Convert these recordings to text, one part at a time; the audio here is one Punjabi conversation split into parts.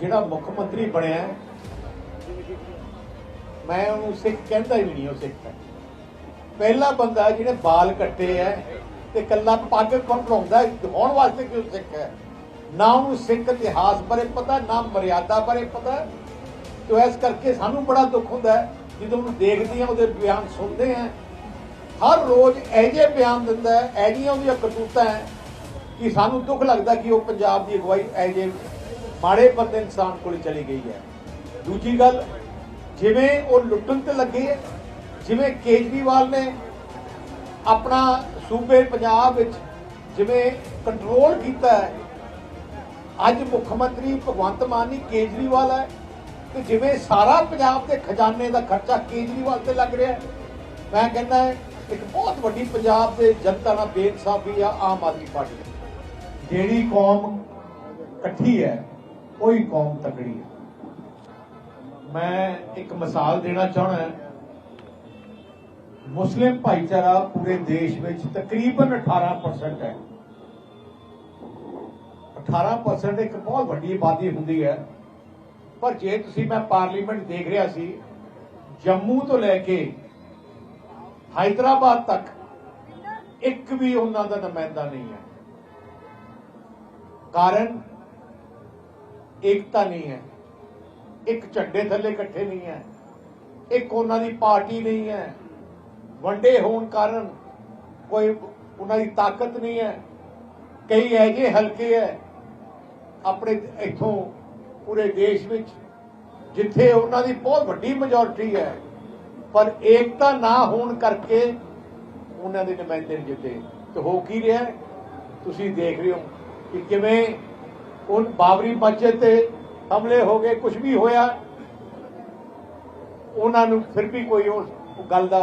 ਜਿਹੜਾ ਮੁੱਖ ਮੰਤਰੀ ਬਣਿਆ ਮੈਂ ਉਹਨੂੰ ਸਿੱਖ ਕਹਿੰਦਾ ਹੀ ਨਹੀਂ, ਉਹ ਸਿੱਖ ਹੈ। ਪਹਿਲਾ ਬੰਦਾ ਜਿਹਨੇ ਬਾਲ ਕੱਟੇ ਐ ਤੇ ਕੱਲਾ ਪੱਗ ਕਢਾਉਂਦਾ ਦਿਖਾਉਣ ਵਾਸਤੇ ਕਿਉਂ ਸਿੱਖ ਹੈ। ਨਾ ਉਹਨੂੰ ਸਿੱਖ ਇਤਿਹਾਸ ਬਾਰੇ ਪਤਾ, ਨਾ ਮਰਿਆਦਾ ਬਾਰੇ ਪਤਾ। ਤੋ ਇਸ ਕਰਕੇ ਸਾਨੂੰ ਬੜਾ ਦੁੱਖ ਹੁੰਦਾ ਜਦੋਂ ਉਹਨੂੰ ਦੇਖਦੇ ਆ ਉਹਦੇ ਬਿਆਨ ਸੁਣਦੇ ਆ ਹਰ ਰੋਜ਼ ਇਹ ਜਿਹੇ ਬਿਆਨ ਦਿੰਦਾ ਹੈ ਜਿਹੀਆਂ ਉਹਦੀਆਂ ਕਰਤੂਤਾਂ ਹੈ ਕਿ ਸਾਨੂੰ ਦੁੱਖ ਲੱਗਦਾ ਕਿ ਉਹ ਪੰਜਾਬ ਦੀ ਅਗਵਾਈ ਇਹ ਜਿਹੇ ਮਾੜੇ ਬੰਦੇ ਇਨਸਾਨ ਕੋਲ ਚਲੀ ਗਈ ਹੈ। ਦੂਜੀ ਗੱਲ, ਜਿਵੇਂ ਉਹ ਲੁੱਟਣ ਤੇ ਲੱਗੇ ਜਿਵੇਂ ਕੇਜਰੀਵਾਲ ਨੇ ਆਪਣਾ ਸੂਬੇ ਪੰਜਾਬ ਵਿੱਚ ਜਿਵੇਂ ਕੰਟਰੋਲ ਕੀਤਾ ਹੈ, ਅੱਜ ਮੁੱਖ ਮੰਤਰੀ ਭਗਵੰਤ ਮਾਨ ਹੀ ਕੇਜਰੀਵਾਲ ਹੈ, ਤੇ ਜਿਵੇਂ ਸਾਰਾ ਪੰਜਾਬ ਦੇ ਖਜ਼ਾਨੇ ਦਾ ਖਰਚਾ ਕੇਜਰੀਵਾਲ ਤੇ ਲੱਗ ਰਿਹਾ ਹੈ। ਮੈਂ ਕਹਿੰਦਾ ਇੱਕ ਬਹੁਤ ਵੱਡੀ ਪੰਜਾਬ ਦੇ ਜਨਤਾ ਨਾਲ ਬੇਇਨਸਾਫੀ ਆ ਆਮ ਆਦਮੀ ਪਾਰਟੀ ਜਿਹੜੀ ਕੌਮ ਇਕੱਠੀ ਹੈ ਕੋਈ ਕੌਮ ਤਕੜੀ ਹੈ ਮੈਂ ਇੱਕ ਮਿਸਾਲ ਦੇਣਾ ਚਾਹਣਾ ਮੁਸਲਿਮ ਭਾਈਚਾਰਾ ਪੂਰੇ ਦੇਸ਼ ਵਿੱਚ ਤਕਰੀਬਨ 18% ਹੈ। 18% ਇੱਕ ਬਹੁਤ ਵੱਡੀ ਆਬਾਦੀ ਹੁੰਦੀ ਹੈ। ਪਰ ਜੇ ਤੁਸੀਂ ਮੈਂ ਪਾਰਲੀਮੈਂਟ ਦੇਖ ਰਿਹਾ ਸੀ, ਜੰਮੂ ਤੋਂ ਲੈ ਕੇ ਹਾਈਦਰਾਬਾਦ ਤੱਕ ਇੱਕ ਵੀ ਉਹਨਾਂ ਦਾ ਨੁਮਾਇੰਦਾ ਨਹੀਂ ਹੈ। ਕਾਰਨ ਏਕਤਾ ਨਹੀਂ ਹੈ। ਇੱਕ ਝੰਡੇ ਥੱਲੇ ਇਕੱਠੇ ਨਹੀਂ ਹੈ। ਇੱਕ ਉਹਨਾਂ ਦੀ ਪਾਰਟੀ ਨਹੀਂ ਹੈ। ਵੰਡੇ ਹੋਣ ਕਾਰਨ ਕੋਈ ਉਹਨਾਂ ਦੀ ਤਾਕਤ ਨਹੀਂ ਹੈ। ਕਈ ਐਜੇ ਹਲਕੇ ਹੈ ਆਪਣੇ ਇੱਥੋਂ ਪੂਰੇ ਦੇਸ਼ ਵਿੱਚ ਜਿੱਥੇ ਉਹਨਾਂ ਦੀ ਬਹੁਤ ਵੱਡੀ ਮੈਜੋਰਟੀ ਹੈ। ਪਰ ਏਕਤਾ ਨਾ ਹੋਣ ਕਰਕੇ ਉਹਨਾਂ ਦੇ ਨੁਮਾਇੰਦੇ ਨਹੀਂ ਜਿੱਤੇ। ਤੇ ਹੋ ਕੀ ਰਿਹਾ? ਤੁਸੀਂ ਦੇਖ ਰਹੇ ਹੋ ਕਿ ਕਿਵੇਂ ਉਹ ਬਾਬਰੀ ਮਸਜਿਦ ਤੇ ਹਮਲੇ ਹੋ ਗਏ ਕੁਝ ਵੀ ਹੋਇਆ ਉਹਨਾਂ ਨੂੰ ਫਿਰ ਵੀ ਕੋਈ ਉਸ ਗੱਲ ਦਾ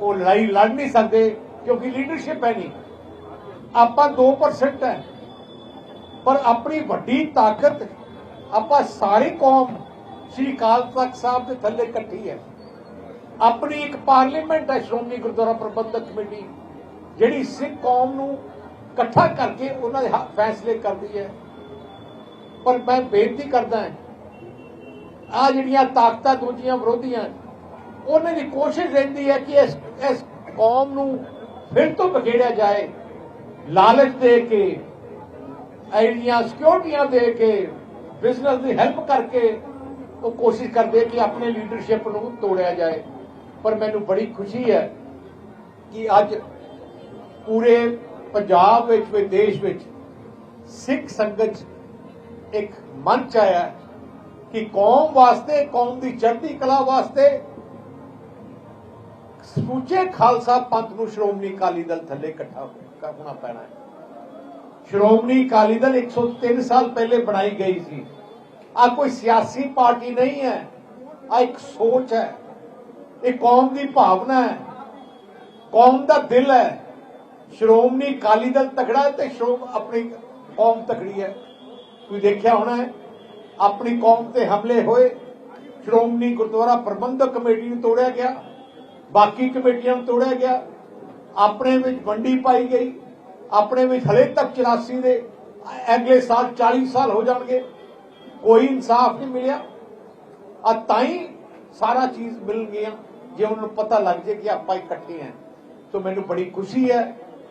ਉਹ ਲੜਾਈ ਲੜ ਨਹੀਂ ਸਕਦੇ ਕਿਉਂਕਿ ਲੀਡਰਸ਼ਿਪ ਹੈ ਨਹੀਂ ਆਪਾਂ 2% ਹੈ ਪਰ ਆਪਣੀ ਵੱਡੀ ਤਾਕਤ ਆਪਾਂ ਸਾਰੀ ਕੌਮ ਸ੍ਰੀ ਅਕਾਲ ਤਖਤ ਸਾਹਿਬ ਦੇ ਥੱਲੇ ਇਕੱਠੀ ਹੈ ਆਪਣੀ ਇੱਕ ਪਾਰਲੀਮੈਂਟ ਹੈ ਸ਼੍ਰੋਮਣੀ ਗੁਰਦੁਆਰਾ ਪ੍ਰਬੰਧਕ ਕਮੇਟੀ ਜਿਹੜੀ ਸਿੱਖ ਕੌਮ ਨੂੰ ਇਕੱਠਾ ਕਰਕੇ ਉਹਨਾਂ ਦੇ ਫੈਸਲੇ ਕਰਦੀ ਹੈ ਪਰ ਮੈਂ ਬੇਨਤੀ ਕਰਦਾ ਆ ਜਿਹੜੀਆਂ ਤਾਕਤਾਂ ਦੂਜੀਆਂ ਵਿਰੋਧੀਆਂ, ਉਹਨਾਂ ਦੀ ਕੋਸ਼ਿਸ਼ ਰਹਿੰਦੀ ਹੈ ਕਿ ਇਸ ਇਸ ਕੌਮ ਨੂੰ ਫਿਰ ਤੋਂ ਬਖੇੜਿਆ ਜਾਏ, ਲਾਲਚ ਦੇ ਕੇ, ਆਈਡੀਆਂ ਸਿਕਿਉਰਟੀਆਂ ਦੇ ਕੇ, ਬਿਜ਼ਨਸ ਦੀ ਹੈਲਪ ਕਰਕੇ ਉਹ ਕੋਸ਼ਿਸ਼ ਕਰਦੇ ਕਿ ਆਪਣੇ ਲੀਡਰਸ਼ਿਪ ਨੂੰ ਤੋੜਿਆ ਜਾਏ। ਪਰ ਮੈਨੂੰ ਬੜੀ ਖੁਸ਼ੀ ਹੈ ਕਿ ਅੱਜ ਪੂਰੇ ਪੰਜਾਬ ਵਿੱਚ ਵੀ ਦੇਸ਼ ਵਿੱਚ ਸਿੱਖ ਸੰਗਤ ਇੱਕ ਮੰਚ ਆਇਆ ਕਿ ਕੌਮ ਵਾਸਤੇ, ਕੌਮ ਦੀ ਚੜ੍ਹਦੀ ਕਲਾ ਵਾਸਤੇ ਸਮੁੱਚੇ ਖਾਲਸਾ ਪੰਥ ਨੂੰ ਸ਼੍ਰੋਮਣੀ ਅਕਾਲੀ ਦਲ ਥੱਲੇ ਇਕੱਠਾ ਕਰਨਾ ਪੈਣਾ ਹੈ। ਸ਼੍ਰੋਮਣੀ ਅਕਾਲੀ ਦਲ 103 ਸਾਲ ਪਹਿਲੇ ਬਣਾਈ ਗਈ ਸੀ। ਆ ਕੋਈ ਸਿਆਸੀ ਪਾਰਟੀ ਨਹੀਂ ਹੈ। ਆ ਇੱਕ ਸੋਚ ਹੈ। ਇਹ ਕੌਮ ਦੀ ਭਾਵਨਾ ਹੈ। ਕੌਮ ਦਾ ਦਿਲ ਹੈ। ਸ਼੍ਰੋਮਣੀ ਅਕਾਲੀ ਦਲ ਤਕੜਾ ਤੇ ਸ਼੍ਰੋਮ ਆਪਣੀ ਕੌਮ ਤਕੜੀ ਹੈ। ਤੁਸੀਂ ਦੇਖਿਆ ਹੋਣਾ ਹੈ, ਆਪਣੀ ਕੌਮ ਤੇ ਹਮਲੇ ਹੋਏ, ਸ਼੍ਰੋਮਣੀ ਗੁਰਦੁਆਰਾ ਪ੍ਰਬੰਧਕ ਕਮੇਟੀ ਨੂੰ ਤੋੜਿਆ ਗਿਆ, ਬਾਕੀ ਕਮੇਟੀਆਂ ਨੂੰ ਤੋੜਿਆ ਗਿਆ, ਆਪਣੇ ਵਿੱਚ ਵੰਡੀ ਪਾਈ ਗਈ, ਆਪਣੇ ਵਿੱਚ ਹਲੇ ਤੱਕ 84 ਦੇ ਅਗਲੇ ਸਾਲ 40 ਸਾਲ ਹੋ ਜਾਣਗੇ, ਕੋਈ ਇਨਸਾਫ ਨਹੀਂ ਮਿਲਿਆ। ਆ ਤਾਂ ਹੀ ਸਾਰਾ ਚੀਜ਼ ਮਿਲ ਗਿਆ ਜੇ ਉਹਨਾਂ ਨੂੰ ਪਤਾ ਲੱਗ ਜੇ ਕਿ ਆਪਾਂ ਇਕੱਠੇ ਹਾਂ। ਸੋ ਮੈਨੂੰ ਬੜੀ ਖੁਸ਼ੀ ਹੈ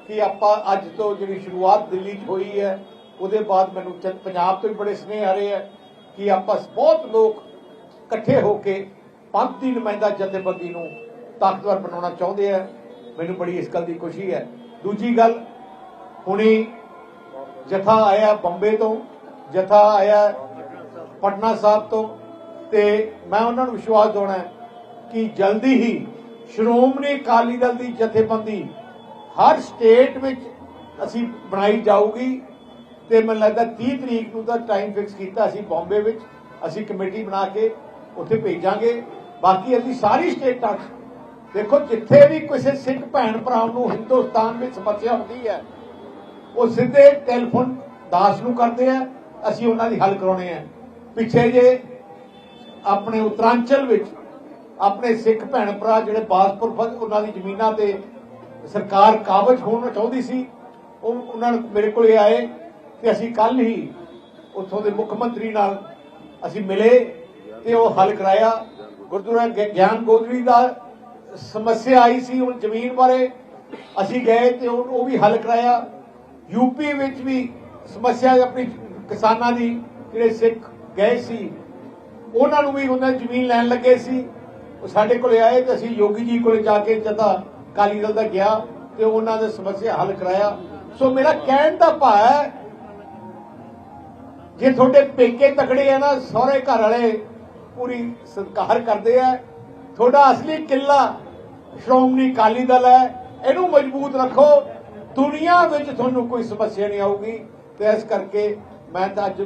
ਕਿ ਆਪਾਂ ਅੱਜ ਤੋਂ ਜਿਹੜੀ ਸ਼ੁਰੂਆਤ ਦਿੱਲੀ 'ਚ ਹੋਈ ਹੈ ਉਹਦੇ ਬਾਅਦ ਮੈਨੂੰ ਪੰਜਾਬ ਤੋਂ ਵੀ ਬੜੇ ਸਨੇਹ ਆ ਰਹੇ ਹੈ ਕਿ ਆਪਸ ਬਹੁਤ ਲੋਕ ਇਕੱਠੇ ਹੋ ਕੇ ਪੰਥ ਦੀ ਨੁਮਾਇੰਦਾ ਜਥੇਬੰਦੀ ਨੂੰ ਤਾਕਤਵਰ ਬਣਾਉਣਾ ਚਾਹੁੰਦੇ ਆ। ਮੈਨੂੰ ਬੜੀ ਇਸ ਗੱਲ ਦੀ ਖੁਸ਼ੀ ਹੈ। ਦੂਜੀ ਗੱਲ, ਹੁਣੀ ਜਥਾ ਆਇਆ ਬੰਬੇ ਤੋਂ, ਜਥਾ ਆਇਆ ਪਟਨਾ ਸਾਹਿਬ ਤੋਂ ਤੇ ਮੈਂ ਉਹਨਾਂ ਨੂੰ ਵਿਸ਼ਵਾਸ ਦਿਵਾਉਣਾ ਕਿ ਜਲਦੀ ਹੀ ਸ਼੍ਰੋਮਣੀ ਅਕਾਲੀ ਦਲ ਦੀ ਜਥੇਬੰਦੀ ਹਰ ਸਟੇਟ ਵਿੱਚ ਅਸੀਂ ਬਣਾਈ ਜਾਊਗੀ। ਤੇ ਮੈਨੂੰ ਲੱਗਦਾ 30 ਤਰੀਕ ਨੂੰ ਦਾ ਟਾਈਮ ਫਿਕਸ ਕੀਤਾ ਅਸੀਂ ਬੰਬੇ ਵਿੱਚ। ਅਸੀਂ ਕਮੇਟੀ ਬਣਾ ਕੇ ਉੱਥੇ ਭੇਜਾਂਗੇ। ਬਾਕੀ ਅਸੀਂ ਸਾਰੀ ਸਟੇਟਾਂ ਦੇਖੋ, ਜਿੱਥੇ ਵੀ ਕਿਸੇ ਸਿੱਖ ਭੈਣ ਭਰਾ ਨੂੰ ਹਿੰਦੁਸਤਾਨ ਵਿੱਚ ਸਮੱਸਿਆ ਹੁੰਦੀ ਹੈ, ਉਹ ਸਿੱਧੇ ਟੈਲੀਫੋਨ ਦਾਸ ਨੂੰ ਕਰਦੇ ਆ। ਅਸੀਂ ਉਹਨਾਂ ਦੀ ਹੱਲ ਕਰਾਉਣੇ ਆ। ਪਿੱਛੇ ਜੇ ਆਪਣੇ ਉਤਰਾਂਚਲ ਵਿੱਚ ਆਪਣੇ ਸਿੱਖ ਭੈਣ ਭਰਾ ਜਿਹੜੇ ਬਾਸਪੁਰ ਫ- ਉਹਨਾਂ ਦੀ ਜ਼ਮੀਨਾਂ ਤੇ ਸਰਕਾਰ ਕਾਬਜ ਹੋਣਾ ਚਾਹੁੰਦੀ ਸੀ, ਉਹ ਉਹਨਾਂ ਨੇ ਮੇਰੇ ਕੋਲੇ ਆਏ। ਤੇ ਅਸੀਂ ਕੱਲ ਹੀ ਉੱਥੋਂ ਦੇ ਮੁੱਖ ਮੰਤਰੀ ਨਾਲ ਅਸੀਂ ਮਿਲੇ ਤੇ ਉਹ ਹੱਲ ਕਰਾਇਆ। ਗੁਰਦੁਆਰਾ ਗਿਆਨ ਗੋਦਰੀ ਦਾ ਸਮੱਸਿਆ ਆਈ ਸੀ ਹੁਣ ਜ਼ਮੀਨ ਬਾਰੇ। ਅਸੀਂ ਗਏ ਤੇ ਉਹ ਵੀ ਹੱਲ ਕਰਾਇਆ। ਯੂਪੀ ਵਿੱਚ ਵੀ ਸਮੱਸਿਆ ਆਪਣੀ ਕਿਸਾਨਾਂ ਦੀ, ਜਿਹੜੇ ਸਿੱਖ ਗਏ ਸੀ, ਉਹਨਾਂ ਨੂੰ ਵੀ ਉਹਨਾਂ ਦੀ ਜ਼ਮੀਨ ਲੈਣ ਲੱਗੇ ਸੀ। ਉਹ ਸਾਡੇ ਕੋਲੇ ਆਏ ਤੇ ਅਸੀਂ ਯੋਗੀ ਜੀ ਕੋਲੇ ਜਾ ਕੇ ਜਦਾ ਕਾਲੀ ਦਲ ਦਾ ਗਿਆ ਤੇ ਉਹਨਾਂ ਦੇ ਸਮੱਸਿਆ ਹੱਲ ਕਰਾਇਆ। ਸੋ ਮੇਰਾ ਕਹਿਣ ਦਾ ਭਾਵ ਹੈ ਜੇ ਤੁਹਾਡੇ ਪੇਕੇ ਤਕੜੇ ਆ ਨਾ ਸਹੁਰੇ ਘਰ ਵਾਲੇ ਪੂਰੀ ਸਤਿਕਾਰ ਕਰਦੇ ਆ। ਤੁਹਾਡਾ ਅਸਲੀ ਕਿੱਲਾ ਸ਼੍ਰੋਮਣੀ ਅਕਾਲੀ ਦਲ ਹੈ ਇਹਨੂੰ ਮਜ਼ਬੂਤ ਰੱਖੋ। ਦੁਨੀਆ ਵਿੱਚ ਤੁਹਾਨੂੰ ਕੋਈ ਸਮੱਸਿਆ ਨਹੀਂ ਆਊਗੀ। ਤੇ ਇਸ ਕਰਕੇ ਮੈਂ ਤਾਂ ਅੱਜ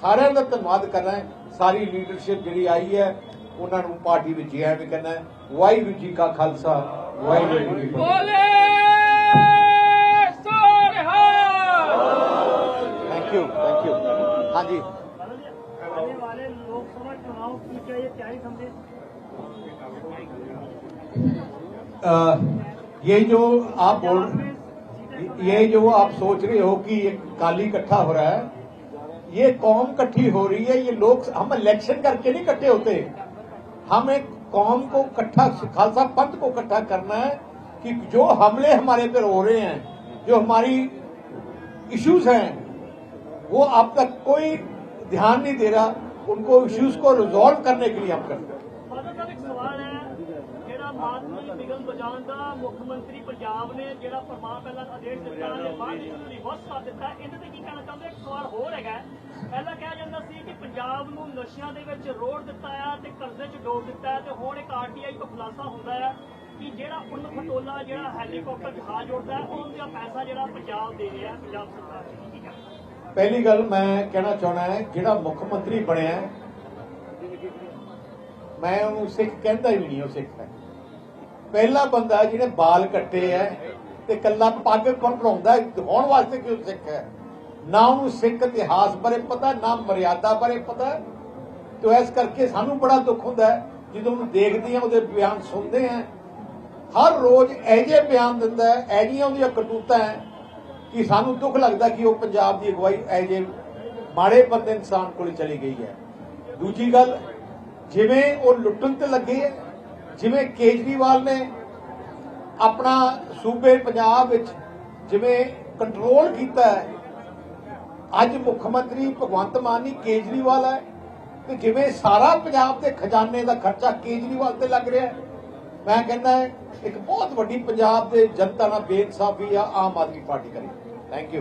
ਸਾਰਿਆਂ ਦਾ ਧੰਨਵਾਦ ਕਰਨਾ ਹੈ। ਸਾਰੀ ਲੀਡਰਸ਼ਿਪ ਜਿਹੜੀ ਆਈ ਹੈ ਉਹਨਾਂ ਨੂੰ ਪਾਰਟੀ ਵਿੱਚ ਜੈ ਵੀ ਕਰਨਾ ਵਾਹਿਗੁਰੂ ਜੀ ਕਾ ਖਾਲਸਾ ਵਾਹਿਗੁਰੂ ਜੀ ਕੀ ਫਤਿਹ। ਬੋਲੇ ਸੋਰਹਾ ਥੈਂਕ ਯੂ ਥੈਂਕ ਯੂ ਹਾਂਜੀ आने वाले लोकसभा चुनाव की क्या ये तैयारी समझे? ये जो आप बोल ये जो आप सोच रहे हो कि ये काली इकट्ठा हो रहा है ये कौम इकट्ठी हो रही है ये लोग हम इलेक्शन करके नहीं इकट्ठे होते। हम एक कौम को इकट्ठा खालसा पंथ को इकट्ठा करना है कि जो हमले हमारे पर हो रहे हैं जो हमारी इश्यूज़ हैं वो अब तक कोई ध्यान नहीं दे रहा उनको इश्यूज को रिजॉल्व करने के लिए हम करते हैं ਫਾਦਰ ਸਾਹਿਬ ਇੱਕ ਸਵਾਲ ਹੈ ਜਿਹੜਾ ਮਾਤਮੀ ਬਿਗਲ ਬਜਾਨ ਦਾ ਮੁੱਖ ਮੰਤਰੀ ਪੰਜਾਬ ਨੇ ਜਿਹੜਾ ਫਰਮਾਨ ਪਹਿਲਾਂ ਆਦੇਸ਼ ਦਿੱਤਾ ਤੇ ਬਾਅਦ ਵਿੱਚ ਉਹਨੂੰ ਰਿਵਰਸ ਕਰ ਦਿੱਤਾ ਇਹਦੇ ਤੇ ਕੀ ਕਹਿਣਾ ਚਾਹੁੰਦੇ ਇੱਕ ਸਵਾਲ ਹੋਰ ਹੈਗਾ ਪਹਿਲਾਂ ਕਿਹਾ ਜਾਂਦਾ ਸੀ ਕਿ ਪੰਜਾਬ ਨੂੰ ਨਸ਼ਿਆਂ ਦੇ ਵਿੱਚ ਰੋੜ ਦਿੱਤਾ ਆ ਤੇ ਕਰਜ਼ੇ 'ਚ ਡੋਬ ਦਿੱਤਾ ਹੈ ਤੇ ਹੁਣ ਇੱਕ ਆਰਟੀਆਈ ਤੋਂ ਖੁਲਾਸਾ ਹੁੰਦਾ ਹੈ ਕਿ ਜਿਹੜਾ ਉਨ ਖਟੋਲਾ ਜਿਹੜਾ ਹੈਲੀਕਾਪਟਰ ਜਹਾਜ਼ ਉੜਦਾ ਹੈ ਉਹਦਾ ਪੈਸਾ ਜਿਹੜਾ ਪੰਜਾਬ ਦੇ ਰਿਹਾ ਹੈ, ਪੰਜਾਬ ਸਰਕਾਰ ਕੀ ਕਹਿਣਾ ਪਹਿਲੀ ਗੱਲ ਮੈਂ ਕਹਿਣਾ ਚਾਹਣਾ ਹੈ, ਜਿਹੜਾ ਮੁੱਖ ਮੰਤਰੀ ਬਣਿਆ, ਮੈਂ ਉਹਨੂੰ ਸਿੱਖ ਕਹਿੰਦਾ ਹੀ ਨਹੀਂ, ਉਹ ਸਿੱਖ ਹੈ। ਪਹਿਲਾ ਬੰਦਾ ਜਿਹਨੇ ਬਾਲ ਕੱਟੇ ਹੈ ਤੇ ਕੱਲਾ ਪੱਗ ਕੌਣ ਬਣਾਉਂਦਾ ਦਿਖਾਉਣ ਵਾਸਤੇ ਕਿਉਂ ਸਿੱਖ ਹੈ? ਨਾ ਉਹਨੂੰ ਸਿੱਖ ਇਤਿਹਾਸ ਬਾਰੇ ਪਤਾ, ਨਾ ਮਰਿਆਦਾ ਬਾਰੇ ਪਤਾ। ਤੇ ਇਸ ਕਰਕੇ ਸਾਨੂੰ ਬੜਾ ਦੁੱਖ ਹੁੰਦਾ ਜਦੋਂ ਉਹਨੂੰ ਦੇਖਦੇ ਹਾਂ, ਉਹਦੇ ਬਿਆਨ ਸੁਣਦੇ ਹਾਂ। ਹਰ ਰੋਜ਼ ਐਜੇ ਬਿਆਨ ਦਿੰਦਾ ਹੈ ਐਜੀਆਂ ਉਹਦੀਆਂ ਕਟੂਤਾਂ ਕਿ ਸਾਨੂੰ ਦੁੱਖ ਲੱਗਦਾ ਕਿ ਉਹ ਪੰਜਾਬ ਦੀ ਅਗਵਾਈ ਐਜੇ ਮਾੜੇ ਬੰਦੇ ਇਨਸਾਨ ਕੋਲ ਚਲੀ ਗਈ ਹੈ। ਦੂਜੀ ਗੱਲ ਜਿਵੇਂ ਉਹ ਲੁੱਟਣ ਤੇ ਲੱਗੇ ਹੈ, ਜਿਵੇਂ ਕੇਜਰੀਵਾਲ ਨੇ ਆਪਣਾ ਸੂਬੇ ਪੰਜਾਬ ਵਿੱਚ ਜਿਵੇਂ ਕੰਟਰੋਲ ਕੀਤਾ ਹੈ ਅੱਜ ਮੁੱਖ ਮੰਤਰੀ ਭਗਵੰਤ ਮਾਨ ਹੀ ਕੇਜਰੀਵਾਲ ਹੈ ਤੇ ਜਿਵੇਂ ਸਾਰਾ ਪੰਜਾਬ ਦੇ ਖਜ਼ਾਨੇ ਦਾ ਖਰਚਾ ਕੇਜਰੀਵਾਲ ਤੇ ਲੱਗ ਰਿਹਾ ਹੈ। ਮੈਂ ਕਹਿੰਦਾ ਇੱਕ ਬਹੁਤ ਵੱਡੀ ਪੰਜਾਬ ਦੇ ਜਨਤਾ ਨਾਲ ਬੇਇਨਸਾਫੀ ਆ ਆਮ ਆਦਮੀ ਪਾਰਟੀ ਕਰੀ। Thank you